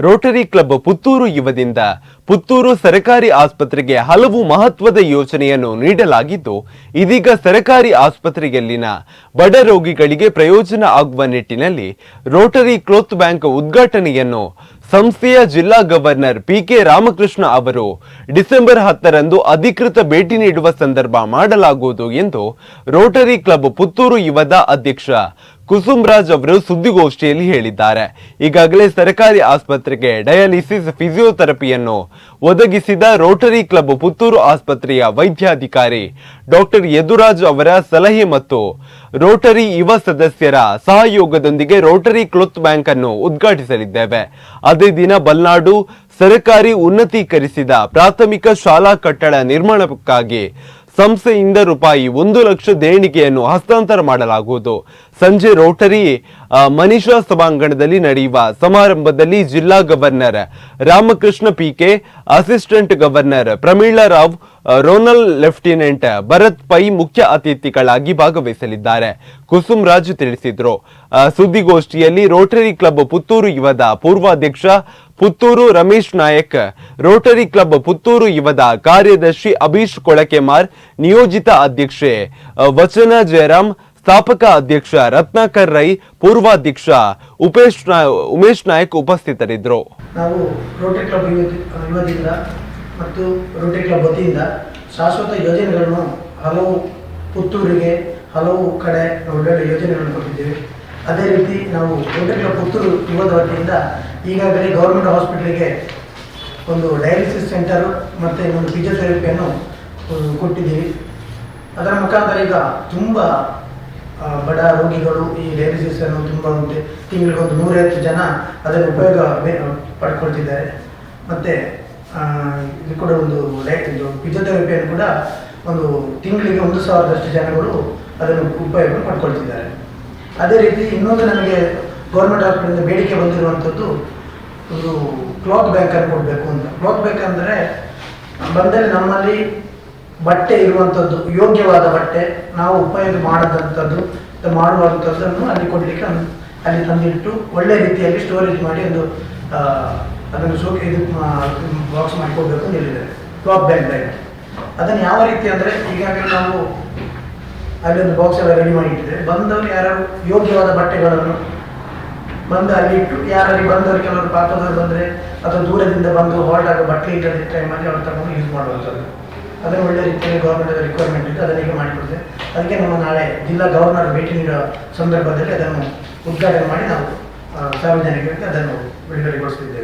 Rotary club Puttur ಯುವದಿಂದ ಪುತ್ತೂರು ಸರಕಾರಿ ಆಸ್ಪತ್ರೆಗೆ ಹಲವು ಮಹತ್ವದ ಯೋಜನೆಯನ್ನು ನೀಡಲಾಗಿದ್ದು, ಇದೀಗ ಸರಕಾರಿ ಆಸ್ಪತ್ರೆಯಲ್ಲಿನ ಬಡ ರೋಗಿಗಳಿಗೆ ಪ್ರಯೋಜನ ಆಗುವ ನಿಟ್ಟಿನಲ್ಲಿ ರೋಟರಿ ಕ್ಲೋತ್ ಬ್ಯಾಂಕ್ ಉದ್ಘಾಟನೆಯನ್ನು ಸಂಸ್ಥೆಯ ಜಿಲ್ಲಾ ಗವರ್ನರ್ ಪಿ ಕೆ ರಾಮಕೃಷ್ಣ ಅವರು ಡಿಸೆಂಬರ್ ಹತ್ತರಂದು ಅಧಿಕೃತ ಭೇಟಿ ನೀಡುವ ಸಂದರ್ಭ ಮಾಡಲಾಗುವುದು ಎಂದು ರೋಟರಿ ಕ್ಲಬ್ ಪುತ್ತೂರು ಯುವದ ಅಧ್ಯಕ್ಷ ಕುಸುಮ್ ರಾಜ್ ಅವರು ಸುದ್ದಿಗೋಷ್ಠಿಯಲ್ಲಿ ಹೇಳಿದ್ದಾರೆ. ಈಗಾಗಲೇ ಸರ್ಕಾರಿ ಆಸ್ಪತ್ರೆಗೆ ಡಯಾಲಿಸಿಸ್ ಫಿಸಿಯೋಥೆರಪಿಯನ್ನು ಒದಗಿಸಿದ ರೋಟರಿ ಕ್ಲಬ್ ಪುತ್ತೂರು ಆಸ್ಪತ್ರೆಯ ವೈದ್ಯಾಧಿಕಾರಿ ಡಾಕ್ಟರ್ ಯದುರಾಜ್ ಅವರ ಸಲಹೆ ಮತ್ತು ರೋಟರಿ ಯುವ ಸದಸ್ಯರ ಸಹಯೋಗದೊಂದಿಗೆ ರೋಟರಿ ಕ್ಲೋತ್ ಬ್ಯಾಂಕ್ ಅನ್ನು ಉದ್ಘಾಟಿಸಲಿದ್ದೇವೆ. ಅದೇ ದಿನ ಬಲ್ನಾಡು ಸರ್ಕಾರಿ ಉನ್ನತೀಕರಿಸಿದ ಪ್ರಾಥಮಿಕ ಶಾಲಾ ಕಟ್ಟಡ ನಿರ್ಮಾಣಕ್ಕಾಗಿ ಸಂಸ್ಥೆಯಿಂದ ರೂಪಾಯಿ ಒಂದು ಲಕ್ಷ ದೇಣಿಗೆಯನ್ನು ಹಸ್ತಾಂತರ ಮಾಡಲಾಗುವುದು. ಸಂಜೆ ರೋಟರಿ ಮನೀಷಾ ಸಭಾಂಗಣದಲ್ಲಿ ನಡೆಯುವ ಸಮಾರಂಭದಲ್ಲಿ ಜಿಲ್ಲಾ governor Ramakrishna PK, assistant governor Pramila Rao ರೋನಲ್ lieutenant Bharat Pai ಮುಖ್ಯ ಅತಿಥಿಗಳಾಗಿ ಭಾಗವಹಿಸಲಿದ್ದಾರೆ. ಕುಸುಮ್ ರಾಜ್ ತಿಳಿಸಿದ್ರು. ಸುದ್ದಿಗೋಷ್ಠಿಯಲ್ಲಿ ರೋಟರಿ ಕ್ಲಬ್ ಪುತ್ತೂರು ಯುವದ ಪೂರ್ವಾಧ್ಯಕ್ಷ ಪುತ್ತೂರು ರಮೇಶ್ ನಾಯಕ್, ರೋಟರಿ ಕ್ಲಬ್ ಪುತ್ತೂರು ಯುವದ ಕಾರ್ಯದರ್ಶಿ ಅಭೀಶ್ ಕೊಳಕೆಮಾರ್, ನಿಯೋಜಿತ ಅಧ್ಯಕ್ಷೆ ವಚನ ಜಯರಾಮ್ ಸ್ಥಾಪಕ ಅಧ್ಯಕ್ಷ ರತ್ನಾಕರ್ ರೈ, ಪೂರ್ವಾಧ್ಯಕ್ಷ ಉಪೇಶ್ ಉಮೇಶ್ ನಾಯಕ್ ಉಪಸ್ಥಿತರಿದ್ದರು. ನಾವು ರೋಟರಿ ಕ್ಲಬ್ ಯುವದಿಂದ ಮತ್ತು ರೋಟರಿ ಕ್ಲಬ್ ವತಿಯಿಂದ ಶಾಶ್ವತ ಯೋಜನೆಗಳನ್ನು ಹಲವು ಪುತ್ತೂರಿಗೆ, ಹಲವು ಕಡೆ ಒಳ್ಳೊಳ್ಳೆ ಯೋಜನೆಗಳನ್ನು ಕೊಟ್ಟಿದ್ದೇವೆ. ಅದೇ ರೀತಿ ನಾವು ಕ್ಲಬ್ ಪುತ್ತೂರು ಯುವದ ವತಿಯಿಂದ ಈಗಾಗಲೇ ಗೌರ್ಮೆಂಟ್ ಹಾಸ್ಪಿಟ್ಲಿಗೆ ಒಂದು ಡಯಾಲಿಸಿಸ್ ಸೆಂಟರು ಮತ್ತು ಇನ್ನೊಂದು ಫಿಸಿಯೋಥೆರಪಿಯನ್ನು ಕೊಟ್ಟಿದ್ದೀವಿ. ಅದರ ಮುಖಾಂತರ ಈಗ ತುಂಬ ಬಡ ರೋಗಿಗಳು ಈ ಡಯಾಲಿಸಿಸ್ ಅನ್ನು ತುಂಬ ಒಂದು ನೂರೈವತ್ತು ಜನ ಅದರ ಉಪಯೋಗ ಪಡ್ಕೊಳ್ತಿದ್ದಾರೆ. ಮತ್ತು ಇದು ಕೂಡ ಒಂದು ಇದು ಫಿಸಿಯೋಥೆರಪಿಯನ್ನು ಕೂಡ ಒಂದು ತಿಂಗಳಿಗೆ ಒಂದು ಸಾವಿರದಷ್ಟು ಜನಗಳು ಅದನ್ನು ಉಪಯೋಗ ಪಡ್ಕೊಳ್ತಿದ್ದಾರೆ. ಅದೇ ರೀತಿ ಇನ್ನೊಂದು ನಮಗೆ ಗೌರ್ಮೆಂಟ್ ಹಾಸ್ಪಿಟಲಿಂದ ಬೇಡಿಕೆ ಬಂದಿರುವಂಥದ್ದು ಒಂದು ಕ್ಲಾತ್ ಬ್ಯಾಂಕ್ ಅನ್ನು ಕೊಡಬೇಕು ಅಂತ. ಕ್ಲಾತ್ ಬ್ಯಾಂಕ್ ಅಂದರೆ ಬಂದರೆ ನಮ್ಮಲ್ಲಿ ಬಟ್ಟೆ ಇರುವಂಥದ್ದು, ಯೋಗ್ಯವಾದ ಬಟ್ಟೆ ನಾವು ಉಪಯೋಗ ಮಾಡದಂಥದ್ದು, ಮಾಡುವಂಥದ್ದನ್ನು ಅಲ್ಲಿ ಕೊಡಲಿಕ್ಕೆ ಅಲ್ಲಿ ತಂದಿಟ್ಟು ಒಳ್ಳೆ ರೀತಿಯಲ್ಲಿ ಸ್ಟೋರೇಜ್ ಮಾಡಿ ಒಂದು ಅದನ್ನು ಸೋ ಇದು ಬಾಕ್ಸ್ ಮಾಡಿಕೊಡ್ಬೇಕು ಅಂತ ಹೇಳಿದ್ದಾರೆ. ಕ್ಲಾತ್ ಬ್ಯಾಂಕ್ ಬ್ಯಾಂಕ್ ಅದನ್ನು ಯಾವ ರೀತಿ ಅಂದರೆ ಈಗಾಗಲೇ ನಾವು ಅಲ್ಲಿ ಒಂದು ಬಾಕ್ಸ್ ಎಲ್ಲ ರೆಡಿ ಮಾಡಿ ಇಟ್ಟಿದ್ದೇವೆ ಬಂದವರು ಯಾರು ಯೋಗ್ಯವಾದ ಬಟ್ಟೆಗಳನ್ನು ಬಂದು ಅಲ್ಲಿ ಇಟ್ಟು, ಯಾರಲ್ಲಿ ಬಂದವರು ಕೆಲವರು ಪಾಪದವರು ಬಂದರೆ ಅಥವಾ ದೂರದಿಂದ ಬಂದು ಹಾಲ್ಟ್ ಆಗೋ ಬಟ್ಟೆ ಟೈಮ್ ಟೈಮಲ್ಲಿ ಅವ್ರು ತಗೊಂಡು ಯೂಸ್ ಮಾಡುವಂಥದ್ದು. ಅದನ್ನು ಒಳ್ಳೆ ರೀತಿಯಲ್ಲಿ ಗೌರ್ಮೆಂಟ್ ರಿಕ್ವೈರ್ಮೆಂಟ್ ಇದ್ದು ಅದನ್ನ ಈಗ ಮಾಡಿಕೊಡ್ತೇವೆ. ಅದಕ್ಕೆ ನಮ್ಮ ನಾಳೆ ಜಿಲ್ಲಾ ಗವರ್ನರ್ ಭೇಟಿ ನೀಡುವ ಸಂದರ್ಭದಲ್ಲಿ ಅದನ್ನು ಉದ್ಘಾಟನೆ ಮಾಡಿ ನಾವು ಸಾರ್ವಜನಿಕರಿಗೆ ಅದನ್ನು ಬಿಡುಗಡೆಗೊಳಿಸ್ತಿದ್ದೇವೆ